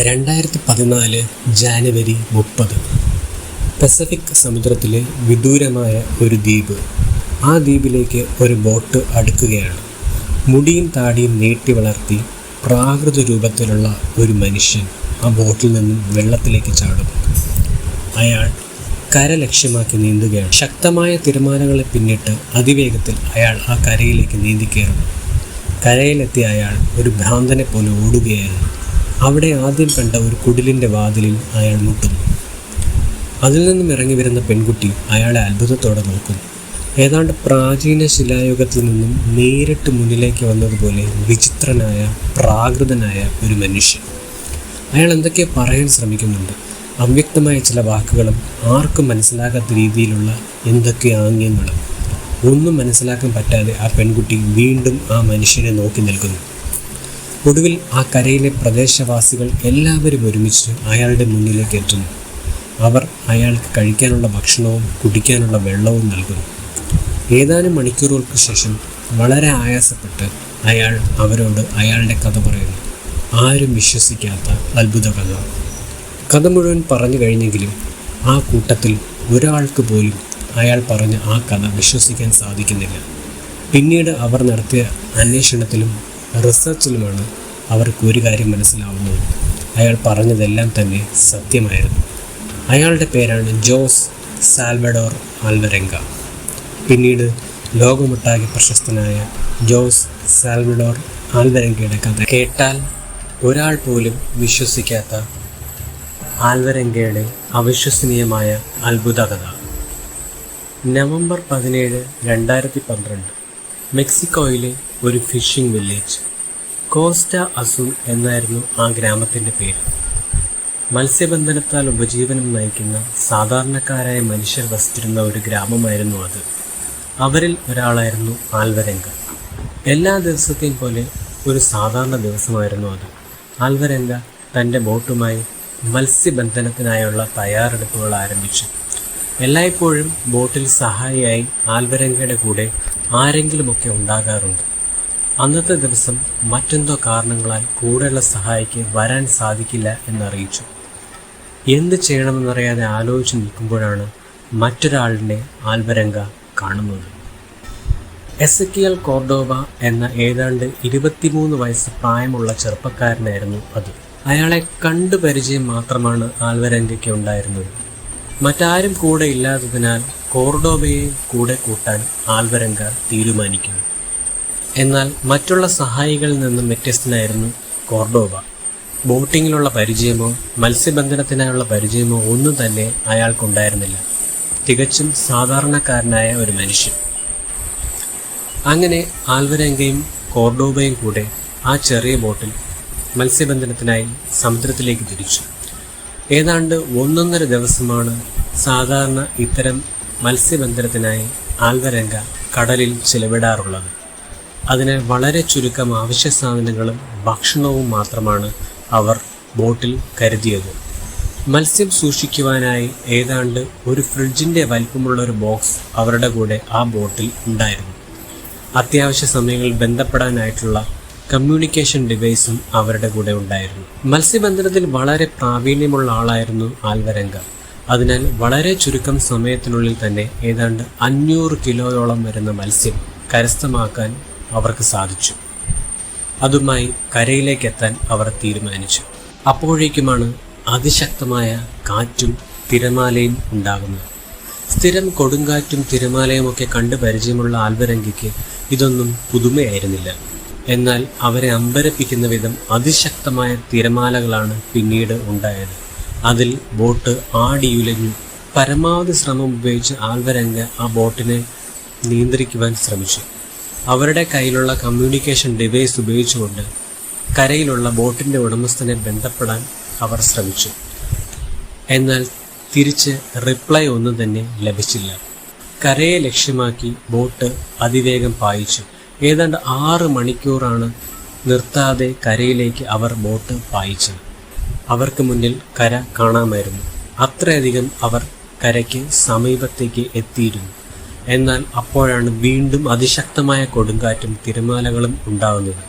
രണ്ടായിരത്തി പതിനാല് ജാനുവരി മുപ്പത്. പസഫിക് സമുദ്രത്തിലെ വിദൂരമായ ഒരു ദ്വീപ്. ആ ദ്വീപിലേക്ക് ഒരു ബോട്ട് അടുക്കുകയാണ്. മുടിയും താടിയും നീട്ടി വളർത്തി പ്രാകൃത രൂപത്തിലുള്ള ഒരു മനുഷ്യൻ ആ ബോട്ടിൽ നിന്നും വെള്ളത്തിലേക്ക് ചാടും അയാൾ കര ലക്ഷ്യമാക്കി നീന്തുകയാണ്. ശക്തമായ തിരമാലകളെ പിന്നിട്ട് അതിവേഗത്തിൽ അയാൾ ആ കരയിലേക്ക് നീന്തിക്കയറുന്നു കരയിലെത്തിയ അയാൾ ഒരു ഭ്രാന്തനെ പോലെ ഓടുകയായിരുന്നു. അവിടെ ആദ്യം കണ്ട ഒരു കുടിലിന്റെ വാതിലിൽ അയാൾ മുട്ടുന്നു. അതിൽ നിന്നും ഇറങ്ങി വരുന്ന പെൺകുട്ടി അയാളെ അത്ഭുതത്തോടെ നോക്കുന്നു. ഏതാണ്ട് പ്രാചീന ശിലായുഗത്തിൽ നിന്നും നേരിട്ട് മുന്നിലേക്ക് വന്നതുപോലെ വിചിത്രനായ പ്രാകൃതനായ ഒരു മനുഷ്യൻ. അയാൾ എന്തൊക്കെ പറയാൻ ശ്രമിക്കുന്നുണ്ട്? അവ്യക്തമായ ചില വാക്കുകളും ആർക്കും മനസ്സിലാകാത്ത രീതിയിലുള്ള എന്തൊക്കെ ആംഗ്യങ്ങളും ഒന്നും മനസ്സിലാക്കാൻ പറ്റാതെ ആ പെൺകുട്ടി വീണ്ടും ആ മനുഷ്യനെ നോക്കി നിൽക്കുന്നു. ഒടുവിൽ ആ കരയിലെ പ്രദേശവാസികൾ എല്ലാവരും ഒരുമിച്ച് അയാളുടെ മുന്നിലേക്ക് എത്തുന്നു. അവർ അയാൾക്ക് കഴിക്കാനുള്ള ഭക്ഷണവും കുടിക്കാനുള്ള വെള്ളവും നൽകുന്നു. ഏതാനും മണിക്കൂറുകൾക്ക് ശേഷം വളരെ ആയാസപ്പെട്ട് അയാൾ അവരോട് അയാളുടെ കഥ പറയുന്നു. ആരും വിശ്വസിക്കാത്ത അത്ഭുത കഥ. കഥ മുഴുവൻ പറഞ്ഞു കഴിഞ്ഞെങ്കിലും ആ കൂട്ടത്തിൽ ഒരാൾക്ക് പോലും അയാൾ പറഞ്ഞ ആ കഥ വിശ്വസിക്കാൻ സാധിക്കുന്നില്ല. പിന്നീട് അവർ നടത്തിയ അന്വേഷണത്തിലും റിസർച്ചിലുമാണ് അവർക്ക് ഒരു കാര്യം മനസ്സിലാവുന്നത്. അയാൾ പറഞ്ഞതെല്ലാം തന്നെ സത്യമായിരുന്നു. അയാളുടെ പേരാണ് ജോസ് സാൽവഡോർ ആൽവരംഗ. പിന്നീട് ലോകമൊട്ടാകെ പ്രശസ്തനായ ജോസ് സാൽവഡോർ ആൽവരംഗയുടെ കഥ കേട്ടാൽ ഒരാൾ പോലും വിശ്വസിക്കാത്ത ആൽവരംഗയുടെ അവിശ്വസനീയമായ അത്ഭുത കഥ. നവംബർ പതിനേഴ് രണ്ടായിരത്തി പന്ത്രണ്ട്. മെക്സിക്കോയിലെ ഒരു ഫിഷിംഗ് വില്ലേജ്. കോസ്റ്റ അസുൽ എന്നായിരുന്നു ആ ഗ്രാമത്തിന്റെ പേര്. മത്സ്യബന്ധനത്താൽ ഉപജീവനം നയിക്കുന്ന സാധാരണക്കാരായ മനുഷ്യർ വസിച്ചിരുന്ന ഒരു ഗ്രാമമായിരുന്നു അത്. അവരിൽ ഒരാളായിരുന്നു ആൽവരംഗ. എല്ലാ ദിവസത്തെയും പോലെ ഒരു സാധാരണ ദിവസമായിരുന്നു അത്. ആൽവരംഗ തന്റെ ബോട്ടുമായി മത്സ്യബന്ധനത്തിനായുള്ള തയ്യാറെടുപ്പുകൾ ആരംഭിച്ചു. എല്ലായ്പ്പോഴും ബോട്ടിൽ സഹായിയായി ആൽവരങ്കയുടെ കൂടെ ആരെങ്കിലുമൊക്കെ ഉണ്ടാകാറുണ്ട്. അന്നത്തെ ദിവസം മറ്റെന്തോ കാരണങ്ങളാൽ കൂടെയുള്ള സഹായിക്ക് വരാൻ സാധിക്കില്ല എന്നറിയിച്ചു. എന്ത് ചെയ്യണമെന്നറിയാതെ ആലോചിച്ച് നിൽക്കുമ്പോഴാണ് മറ്റൊരാളിനെ ആൽബരംഗ കാണുന്നത്. എസക്കിയൽ കോർഡോബ എന്ന ഏതാണ്ട് ഇരുപത്തിമൂന്ന് വയസ്സ് പ്രായമുള്ള ചെറുപ്പക്കാരനായിരുന്നു അത്. അയാളെ കണ്ടു പരിചയം മാത്രമാണ് ആൽവരംഗയ്ക്ക് ഉണ്ടായിരുന്നത്. മറ്റാരും കൂടെ ഇല്ലാത്തതിനാൽ കോർഡോബയെ കൂടെ കൂട്ടാൻ ആൽവരങ്ക തീരുമാനിക്കുന്നു. എന്നാൽ മറ്റുള്ള സഹായികളിൽ നിന്നും വ്യത്യസ്തനായിരുന്നു കോർഡോബ. ബോട്ടിങ്ങിലുള്ള പരിചയമോ മത്സ്യബന്ധനത്തിനായുള്ള പരിചയമോ ഒന്നും തന്നെ അയാൾക്കുണ്ടായിരുന്നില്ല. തികച്ചും സാധാരണക്കാരനായ ഒരു മനുഷ്യൻ. അങ്ങനെ ആൽവരങ്കയും കോർഡോബയും കൂടെ ആ ചെറിയ ബോട്ടിൽ മത്സ്യബന്ധനത്തിനായി സമുദ്രത്തിലേക്ക് തിരിച്ചു. ഏതാണ്ട് ഒന്നൊന്നര ദിവസമാണ് സാധാരണ ഇത്തരം മത്സ്യബന്ധനത്തിനായി ആൽവരംഗ കടലിൽ ചിലവിടാറുള്ളത്. അതിന് വളരെ ചുരുക്കം അവശ്യ സാധനങ്ങളും ഭക്ഷണവും മാത്രമാണ് അവർ ബോട്ടിൽ കരുതിയത്. മത്സ്യം സൂക്ഷിക്കുവാനായി ഏതാണ്ട് ഒരു ഫ്രിഡ്ജിന്റെ വലിപ്പമുള്ള ഒരു ബോക്സ് അവരുടെ കൂടെ ആ ബോട്ടിൽ ഉണ്ടായിരുന്നു. അത്യാവശ്യ സമയങ്ങളിൽ ബന്ധപ്പെടാനായിട്ടുള്ള കമ്മ്യൂണിക്കേഷൻ ഡിവൈസും അവരുടെ കൂടെ ഉണ്ടായിരുന്നു. മത്സ്യബന്ധനത്തിൽ വളരെ പ്രാവീണ്യമുള്ള ആളായിരുന്നു ആൽവരംഗ. അതിനാൽ വളരെ ചുരുക്കം സമയത്തിനുള്ളിൽ തന്നെ ഏതാണ്ട് അഞ്ഞൂറ് കിലോയോളം വരുന്ന മത്സ്യം കരസ്ഥമാക്കാൻ അവർക്ക് സാധിച്ചു. അതുമായി കരയിലേക്ക് എത്താൻ അവർ തീരുമാനിച്ചു. അപ്പോഴേക്കുമാണ് അതിശക്തമായ കാറ്റും തിരമാലയും ഉണ്ടാകുന്നത്. സ്ഥിരം കൊടുങ്കാറ്റും തിരമാലയുമൊക്കെ കണ്ടു പരിചയമുള്ള ആൽവരംഗിക്ക് ഇതൊന്നും പുതുമയായിരുന്നില്ല. എന്നാൽ അവരെ അമ്പരപ്പിക്കുന്ന വിധം അതിശക്തമായ തിരമാലകളാണ് പിന്നീട് ഉണ്ടായത്. അതിൽ ബോട്ട് ആടിയുലഞ്ഞു പരമാവധി ശ്രമം ഉപയോഗിച്ച് ആൽവരംഗ ആ ബോട്ടിനെ നിയന്ത്രിക്കുവാൻ ശ്രമിച്ചു. അവരുടെ കയ്യിലുള്ള കമ്മ്യൂണിക്കേഷൻ ഡിവൈസ് ഉപയോഗിച്ചുകൊണ്ട് കരയിലുള്ള ബോട്ടിന്റെ ഉടമസ്ഥനെ ബന്ധപ്പെടാൻ അവർ ശ്രമിച്ചു. എന്നാൽ തിരിച്ച് റിപ്ലൈ ഒന്നും തന്നെ ലഭിച്ചില്ല. കരയെ ലക്ഷ്യമാക്കി ബോട്ട് അതിവേഗം പായിച്ചു. ഏതാണ്ട് ആറ് മണിക്കൂറാണ് നിർത്താതെ കരയിലേക്ക് അവർ ബോട്ട് പായിച്ചത്. അവർക്ക് മുന്നിൽ കര കാണാമായിരുന്നു. അത്രയധികം അവർ കരയ്ക്ക് സമീപത്തേക്ക് എത്തിയിരുന്നു. എന്നാൽ അപ്പോഴാണ് വീണ്ടും അതിശക്തമായ കൊടുങ്കാറ്റും തിരമാലകളും ഉണ്ടാകുന്നത്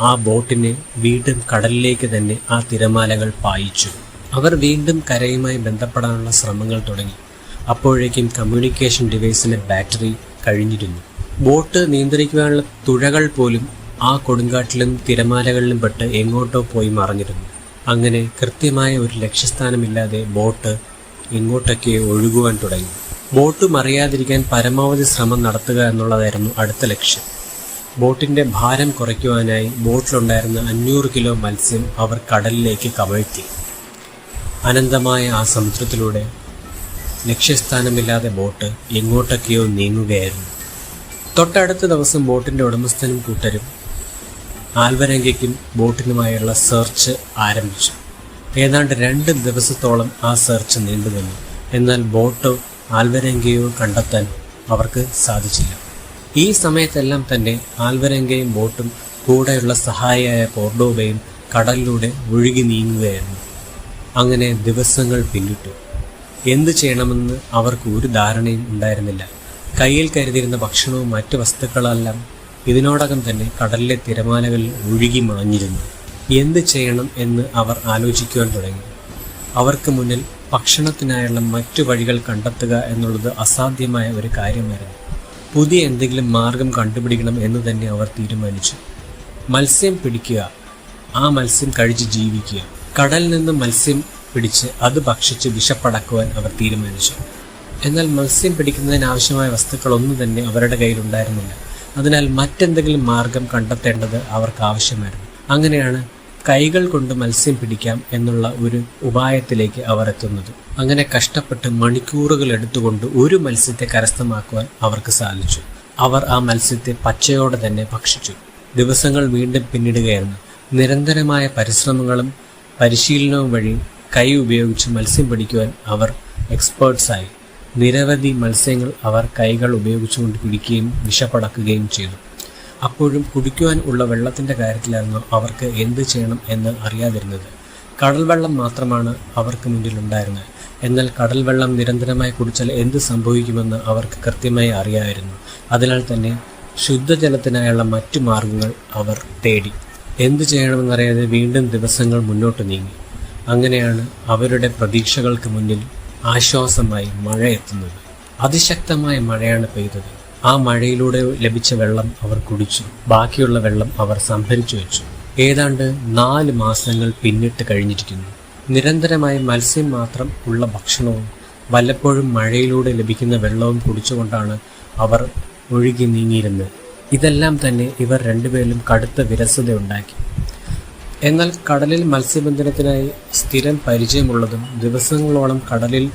ആ ബോട്ടിനെ വീണ്ടും കടലിലേക്ക് തന്നെ ആ തിരമാലകൾ പായിച്ചു. അവർ വീണ്ടും കരയുമായി ബന്ധപ്പെടാനുള്ള ശ്രമങ്ങൾ തുടങ്ങി. അപ്പോഴേക്കും കമ്മ്യൂണിക്കേഷൻ ഡിവൈസിന്റെ ബാറ്ററി കഴിഞ്ഞിരുന്നു. ബോട്ട് നിയന്ത്രിക്കുവാനുള്ള തുഴകൾ പോലും ആ കൊടുങ്കാട്ടിലും തിരമാലകളിലും പെട്ട് എങ്ങോട്ടോ പോയി മറഞ്ഞിരുന്നു. അങ്ങനെ കൃത്യമായ ഒരു ലക്ഷ്യസ്ഥാനമില്ലാതെ ബോട്ട് എങ്ങോട്ടൊക്കെ ഒഴുകുവാൻ തുടങ്ങി. ബോട്ട് മറിയാതിരിക്കാൻ പരമാവധി ശ്രമം നടത്തുക എന്നുള്ളതായിരുന്നു അടുത്ത ലക്ഷ്യം. ബോട്ടിന്റെ ഭാരം കുറയ്ക്കുവാനായി ബോട്ടിലുണ്ടായിരുന്ന അഞ്ഞൂറ് കിലോ മത്സ്യം അവർ കടലിലേക്ക് കമഴ്ത്തി. അനന്തമായ ആ സമുദ്രത്തിലൂടെ ലക്ഷ്യസ്ഥാനമില്ലാതെ ബോട്ട് എങ്ങോട്ടൊക്കെയോ നീങ്ങുകയായിരുന്നു. തൊട്ടടുത്ത ദിവസം ബോട്ടിന്റെ ഉടമസ്ഥനും കൂട്ടരും ആൽവരങ്കയ്ക്കും ബോട്ടിനുമായുള്ള സെർച്ച് ആരംഭിച്ചു. ഏതാണ്ട് രണ്ട് ദിവസത്തോളം ആ സെർച്ച് നീണ്ടുനിന്നു എന്നാൽ ബോട്ടോ ആൽവരങ്കയോ കണ്ടെത്താൻ അവർക്ക് സാധിച്ചില്ല. ഈ സമയത്തെല്ലാം തന്നെ ആൽവരങ്കയും ബോട്ടും കൂടെയുള്ള സഹായിയായ കോർഡോബയും കടലിലൂടെ ഒഴുകി നീങ്ങുകയായിരുന്നു. അങ്ങനെ ദിവസങ്ങൾ പിന്നിട്ടു. എന്തു ചെയ്യണമെന്ന് അവർക്ക് ഒരു ധാരണയും ഉണ്ടായിരുന്നില്ല. കയ്യിൽ കരുതിയിരുന്ന ഭക്ഷണവും മറ്റു വസ്തുക്കളെല്ലാം ഇതിനോടകം തന്നെ കടലിലെ തിരമാലകളിൽ ഒഴുകി മാഞ്ഞിരുന്നു എന്ത് ചെയ്യണം എന്ന് അവർ ആലോചിക്കുവാൻ തുടങ്ങി. അവർക്ക് മുന്നിൽ ഭക്ഷണത്തിനായുള്ള മറ്റു വഴികൾ കണ്ടെത്തുക എന്നുള്ളത് അസാധ്യമായ ഒരു കാര്യമായിരുന്നു. പുതിയ എന്തെങ്കിലും മാർഗം കണ്ടുപിടിക്കണം എന്ന് തന്നെ അവർ തീരുമാനിച്ചു. മത്സ്യം പിടിക്കുക. ആ മത്സ്യം കഴിച്ച് ജീവിക്കുക. കടലിൽ നിന്ന് മത്സ്യം പിടിച്ച് അത് ഭക്ഷിച്ച് വിഷപ്പടക്കുവാൻ അവർ തീരുമാനിച്ചു. എന്നാൽ മത്സ്യം പിടിക്കുന്നതിന് ആവശ്യമായ വസ്തുക്കളൊന്നും തന്നെ അവരുടെ കയ്യിലുണ്ടായിരുന്നില്ല. അതിനാൽ മറ്റെന്തെങ്കിലും മാർഗം കണ്ടെത്തേണ്ടത് അവർക്ക് ആവശ്യമായിരുന്നു. അങ്ങനെയാണ് കൈകൾ കൊണ്ട് മത്സ്യം പിടിക്കാം എന്നുള്ള ഒരു ഉപായത്തിലേക്ക് അവർ എത്തുന്നത്. അങ്ങനെ കഷ്ടപ്പെട്ട് മണിക്കൂറുകൾ എടുത്തുകൊണ്ട് ഒരു മത്സ്യത്തെ കരസ്ഥമാക്കുവാൻ അവർക്ക് സാധിച്ചു. അവർ ആ മത്സ്യത്തെ പച്ചയോടെ തന്നെ ഭക്ഷിച്ചു. ദിവസങ്ങൾ വീണ്ടും പിന്നിടുകയായിരുന്നു. നിരന്തരമായ പരിശ്രമങ്ങളും പരിശീലനവും വഴി കൈ ഉപയോഗിച്ച് മത്സ്യം പിടിക്കുവാൻ അവർ എക്സ്പേർട്സായി നിരവധി മത്സ്യങ്ങൾ അവർ കൈകൾ ഉപയോഗിച്ചുകൊണ്ട് പിടിക്കുകയും വിഷപ്പടക്കുകയും ചെയ്തു. അപ്പോഴും കുടിക്കുവാൻ ഉള്ള വെള്ളത്തിന്റെ കാര്യത്തിലായിരുന്നു അവർക്ക് എന്ത് ചെയ്യണം എന്ന് അറിയാതിരുന്നത്. കടൽ വെള്ളം മാത്രമാണ് അവർക്ക് മുന്നിലുണ്ടായിരുന്നത്. എന്നാൽ കടൽ വെള്ളം നിരന്തരമായി കുടിച്ചാൽ എന്ത് സംഭവിക്കുമെന്ന് അവർക്ക് കൃത്യമായി അറിയാമായിരുന്നു അതിനാൽ തന്നെ ശുദ്ധജലത്തിനായുള്ള മറ്റു മാർഗങ്ങൾ അവർ തേടി. എന്തു ചെയ്യണമെന്നറിയാതെ വീണ്ടും ദിവസങ്ങൾ മുന്നോട്ട് നീങ്ങി. അങ്ങനെയാണ് അവരുടെ പ്രതീക്ഷകൾക്ക് മുന്നിൽ ആശ്വാസമായി മഴ എത്തുന്നത്. അതിശക്തമായ മഴയാണ് പെയ്തത്. ആ മഴയിലൂടെ ലഭിച്ച വെള്ളം അവർ കുടിച്ചു. ബാക്കിയുള്ള വെള്ളം അവർ സംഭരിച്ചു വെച്ചു. ഏതാണ്ട് നാല് മാസങ്ങൾ പിന്നിട്ട് കഴിഞ്ഞിരിക്കുന്നു. നിരന്തരമായി മത്സ്യം മാത്രം ഉള്ള ഭക്ഷണവും വല്ലപ്പോഴും മഴയിലൂടെ ലഭിക്കുന്ന വെള്ളവും കുടിച്ചുകൊണ്ടാണ് അവർ ഒഴുകി നീങ്ങിയിരുന്നത്. ഇതെല്ലാം തന്നെ ഇവർ രണ്ടുപേരിലും കടുത്ത വിരസതയുണ്ടാക്കി. എന്നാൽ കടലിൽ മത്സ്യബന്ധനത്തിനായി സ്ഥിരം പരിചയമുള്ളതും ദിവസങ്ങളോളം കടലിൽ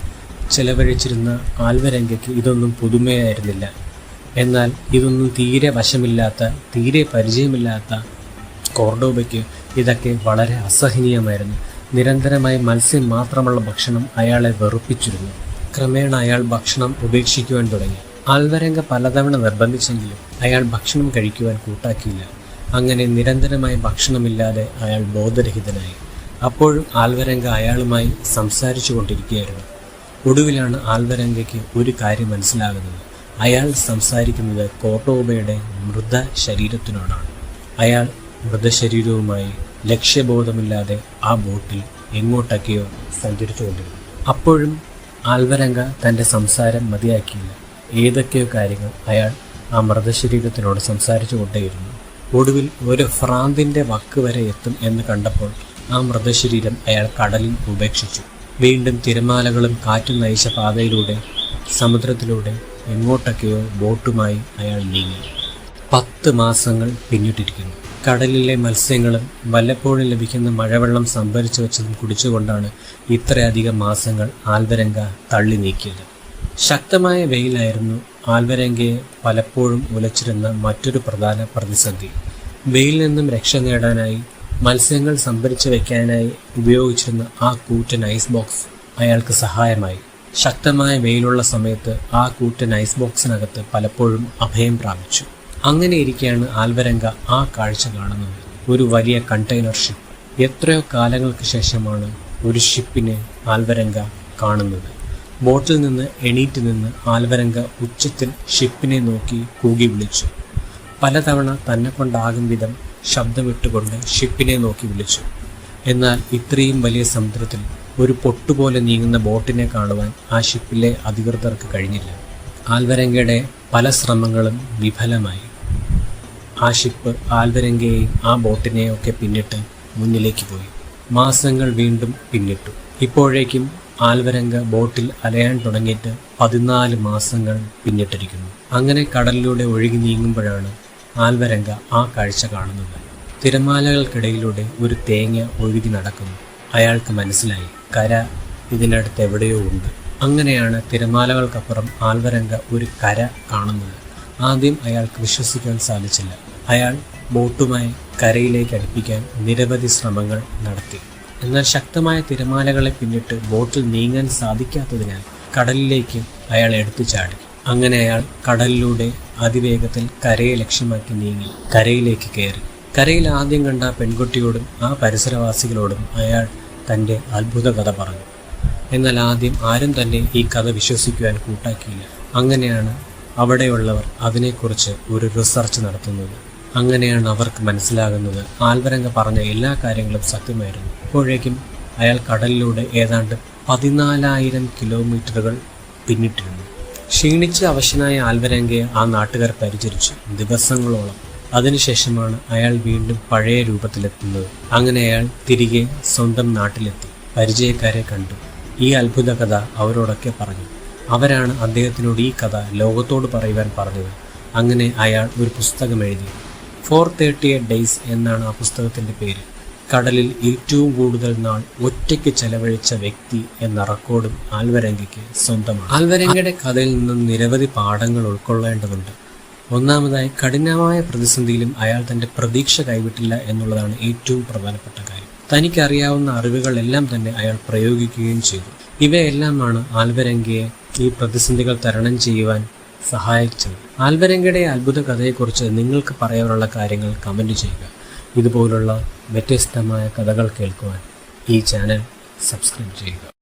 ചെലവഴിച്ചിരുന്ന ആൽവരംഗയ്ക്ക് ഇതൊന്നും പുതുമയായിരുന്നില്ല. എന്നാൽ ഇതൊന്നും തീരെ വശമില്ലാത്ത തീരെ പരിചയമില്ലാത്ത കോർഡോബയ്ക്ക് ഇതൊക്കെ വളരെ അസഹനീയമായിരുന്നു. നിരന്തരമായി മത്സ്യം മാത്രമുള്ള ഭക്ഷണം അയാളെ വെറുപ്പിച്ചിരുന്നു. ക്രമേണ അയാൾ ഭക്ഷണം ഉപേക്ഷിക്കുവാൻ തുടങ്ങി. ആൽവരംഗ പലതവണ നിർബന്ധിച്ചെങ്കിലും അയാൾ ഭക്ഷണം കഴിക്കുവാൻ കൂട്ടാക്കിയില്ല. അങ്ങനെ നിരന്തരമായി ഭക്ഷണമില്ലാതെ അയാൾ ബോധരഹിതനായി. അപ്പോഴും ആൽവരംഗ അയാളുമായി സംസാരിച്ചു കൊണ്ടിരിക്കുകയായിരുന്നു. ഒടുവിലാണ് ആൽവരംഗയ്ക്ക് ഒരു കാര്യം മനസ്സിലാകുന്നത്. അയാൾ സംസാരിക്കുന്നത് കോട്ടോബയുടെ മൃത ശരീരത്തിനോടാണ് അയാൾ മൃതശരീരവുമായി ലക്ഷ്യബോധമില്ലാതെ ആ ബോട്ടിൽ എങ്ങോട്ടൊക്കെയോ സഞ്ചരിച്ചുകൊണ്ടിരുന്നു. അപ്പോഴും ആൽവരംഗ തന്റെ സംസാരം മതിയാക്കിയില്ല. ഏതൊക്കെയോ കാര്യങ്ങൾ അയാൾ ആ മൃതശരീരത്തിനോട് സംസാരിച്ചു കൊണ്ടേയിരുന്നു ഒടുവിൽ ഒരു ഫ്രാന്തിന്റെ വക്ക് വരെ എത്തും എന്ന് കണ്ടപ്പോൾ ആ മൃതശരീരം അയാൾ കടലിൽ ഉപേക്ഷിച്ചു. വീണ്ടും തിരമാലകളും കാറ്റും നയിച്ച പാതയിലൂടെ സമുദ്രത്തിലൂടെ എങ്ങോട്ടൊക്കെയോ ബോട്ടുമായി അയാൾ നീങ്ങി. പത്ത് മാസങ്ങൾ പിന്നിട്ടിരിക്കുന്നു. കടലിലെ മത്സ്യങ്ങളും വല്ലപ്പോഴും ലഭിക്കുന്ന മഴവെള്ളം സംഭരിച്ചു വെച്ചതും കുടിച്ചുകൊണ്ടാണ് ഇത്രയധികം മാസങ്ങൾ ആൽവരങ്ക തള്ളി നീക്കിയത്. ശക്തമായ വെയിലായിരുന്നു ആൽവരങ്കയെ പലപ്പോഴും ഉലച്ചിരുന്ന മറ്റൊരു പ്രധാന പ്രതിസന്ധി. വെയിൽ നിന്നും രക്ഷ നേടാനായി മത്സ്യങ്ങൾ സംഭരിച്ചു വയ്ക്കാനായി ഉപയോഗിച്ചിരുന്ന ആ കൂറ്റൻ ഐസ് ബോക്സ് അയാൾക്ക് സഹായമായി. ശക്തമായ വെയിലുള്ള സമയത്ത് ആ കൂറ്റൻ ഐസ് ബോക്സിനകത്ത് പലപ്പോഴും അഭയം പ്രാപിച്ചു. അങ്ങനെ ഇരിക്കെയാണ് ആൽവരങ്ക ആ കാഴ്ച കാണുന്നത്. ഒരു വലിയ കണ്ടെയ്നർ ഷിപ്പ് എത്രയോ കാലങ്ങൾക്ക് ശേഷമാണ് ഒരു ഷിപ്പിനെ ആൽവരങ്ക കാണുന്നത്. ബോട്ടിൽ നിന്ന് എണീറ്റ് നിന്ന് ആൽവരംഗ ഉച്ചത്തിൽ ഷിപ്പിനെ നോക്കി കൂകി വിളിച്ചു. പലതവണ തന്നെ കൊണ്ടാകും വിധം ശബ്ദമിട്ടുകൊണ്ട് ഷിപ്പിനെ നോക്കി വിളിച്ചു. എന്നാൽ ഇത്രയും വലിയ സമുദ്രത്തിൽ ഒരു പൊട്ടുപോലെ നീങ്ങുന്ന ബോട്ടിനെ കാണുവാൻ ആ ഷിപ്പിലെ അധികൃതർക്ക് കഴിഞ്ഞില്ല. ആൽവരംഗയുടെ പല ശ്രമങ്ങളും വിഫലമായി. ആ ഷിപ്പ് ആൽവരംഗയെയും ആ ബോട്ടിനെയും ഒക്കെ പിന്നിട്ട് മുന്നിലേക്ക് പോയി. മാസങ്ങൾ വീണ്ടും പിന്നിട്ടു. ഇപ്പോഴേക്കും ആൽവരങ്ക ബോട്ടിൽ അലയാൻ തുടങ്ങിയിട്ട് പതിനാല് മാസങ്ങൾ പിന്നിട്ടിരിക്കുന്നു. അങ്ങനെ കടലിലൂടെ ഒഴുകി നീങ്ങുമ്പോഴാണ് ആൽവരങ്ക ആ കാഴ്ച കാണുന്നത്. തിരമാലകൾക്കിടയിലൂടെ ഒരു തേങ്ങ ഒഴുകി നടക്കുന്നു. അയാൾക്ക് മനസ്സിലായി കര ഇതിനടുത്ത് എവിടെയോ ഉണ്ട്. അങ്ങനെയാണ് തിരമാലകൾക്കപ്പുറം ആൽവരങ്ക ഒരു കര കാണുന്നത്. ആദ്യം അയാൾക്ക് വിശ്വസിക്കാൻ സാധിച്ചില്ല. അയാൾ ബോട്ടുമായി കരയിലേക്ക് അടുപ്പിക്കാൻ നിരവധി ശ്രമങ്ങൾ നടത്തി. എന്നാൽ ശക്തമായ തിരമാലകളെ പിന്നിട്ട് ബോട്ടിൽ നീങ്ങാൻ സാധിക്കാത്തതിനാൽ കടലിലേക്ക് അയാൾ എടുത്തു ചാടി. അങ്ങനെ അയാൾ കടലിലൂടെ അതിവേഗത്തിൽ കരയെ ലക്ഷ്യമാക്കി നീങ്ങി കരയിലേക്ക് കയറി. കരയിൽ ആദ്യം കണ്ട പെൺകുട്ടിയോടും ആ പരിസരവാസികളോടും അയാൾ തന്റെ അത്ഭുത കഥ പറഞ്ഞു. എന്നാൽ ആദ്യം ആരും തന്നെ ഈ കഥ വിശ്വസിക്കുവാൻ കൂട്ടാക്കിയില്ല. അങ്ങനെയാണ് അവിടെയുള്ളവർ അതിനെക്കുറിച്ച് ഒരു റിസർച്ച് നടത്തുന്നത്. അങ്ങനെയാണ് അവർക്ക് മനസ്സിലാകുന്നത്. ആൽവരംഗ പറഞ്ഞ എല്ലാ കാര്യങ്ങളും സത്യമായിരുന്നു. ഇപ്പോഴേക്കും അയാൾ കടലിലൂടെ ഏതാണ്ട് പതിനാലായിരം കിലോമീറ്ററുകൾ പിന്നിട്ടിരുന്നു. ക്ഷീണിച്ച് അവശനായ ആൽവരംഗയെ ആ നാട്ടുകാർ പരിചരിച്ചു ദിവസങ്ങളോളം. അതിനുശേഷമാണ് അയാൾ വീണ്ടും പഴയ രൂപത്തിലെത്തുന്നത്. അങ്ങനെ അയാൾ തിരികെ സ്വന്തം നാട്ടിലെത്തി. പരിചയക്കാരെ കണ്ടു. ഈ അത്ഭുത കഥ അവരോടൊക്കെ പറഞ്ഞു. അവരാണ് അദ്ദേഹത്തിനോട് ഈ കഥ ലോകത്തോട് പറയുവാൻ പറഞ്ഞത്. അങ്ങനെ അയാൾ ഒരു പുസ്തകം എഴുതി. ഫോർ തേർട്ടി എയ്റ്റ് ഡേയ്സ് എന്നാണ് ആ പുസ്തകത്തിന്റെ പേര്. കടലിൽ ഏറ്റവും കൂടുതൽ നാൾ ഒറ്റയ്ക്ക് ചെലവഴിച്ച വ്യക്തി എന്ന റെക്കോർഡും ആൽവരങ്കയ്ക്ക് സ്വന്തമാണ്. ആൽവരങ്കയുടെ കഥയിൽ നിന്നും നിരവധി പാഠങ്ങൾ ഉൾക്കൊള്ളേണ്ടതുണ്ട്. ഒന്നാമതായി കഠിനമായ പ്രതിസന്ധിയിലും അയാൾ തന്റെ പ്രതീക്ഷ കൈവിട്ടില്ല എന്നുള്ളതാണ് ഏറ്റവും പ്രധാനപ്പെട്ട കാര്യം. തനിക്കറിയാവുന്ന അറിവുകളെല്ലാം തന്നെ അയാൾ പ്രയോഗിക്കുകയും ചെയ്തു. ഇവയെല്ലാമാണ് ആൽവരങ്കയെ ഈ പ്രതിസന്ധികൾ തരണം ചെയ്യുവാൻ സഹായിച്ചത്. ആൽവരങ്കയുടെ അത്ഭുത കഥയെക്കുറിച്ച് നിങ്ങൾക്ക് പറയാനുള്ള കാര്യങ്ങൾ കമന്റ് ചെയ്യുക. ഇതുപോലുള്ള വ്യത്യസ്തമായ കഥകൾ കേൾക്കുവാൻ ഈ ചാനൽ സബ്സ്ക്രൈബ് ചെയ്യുക.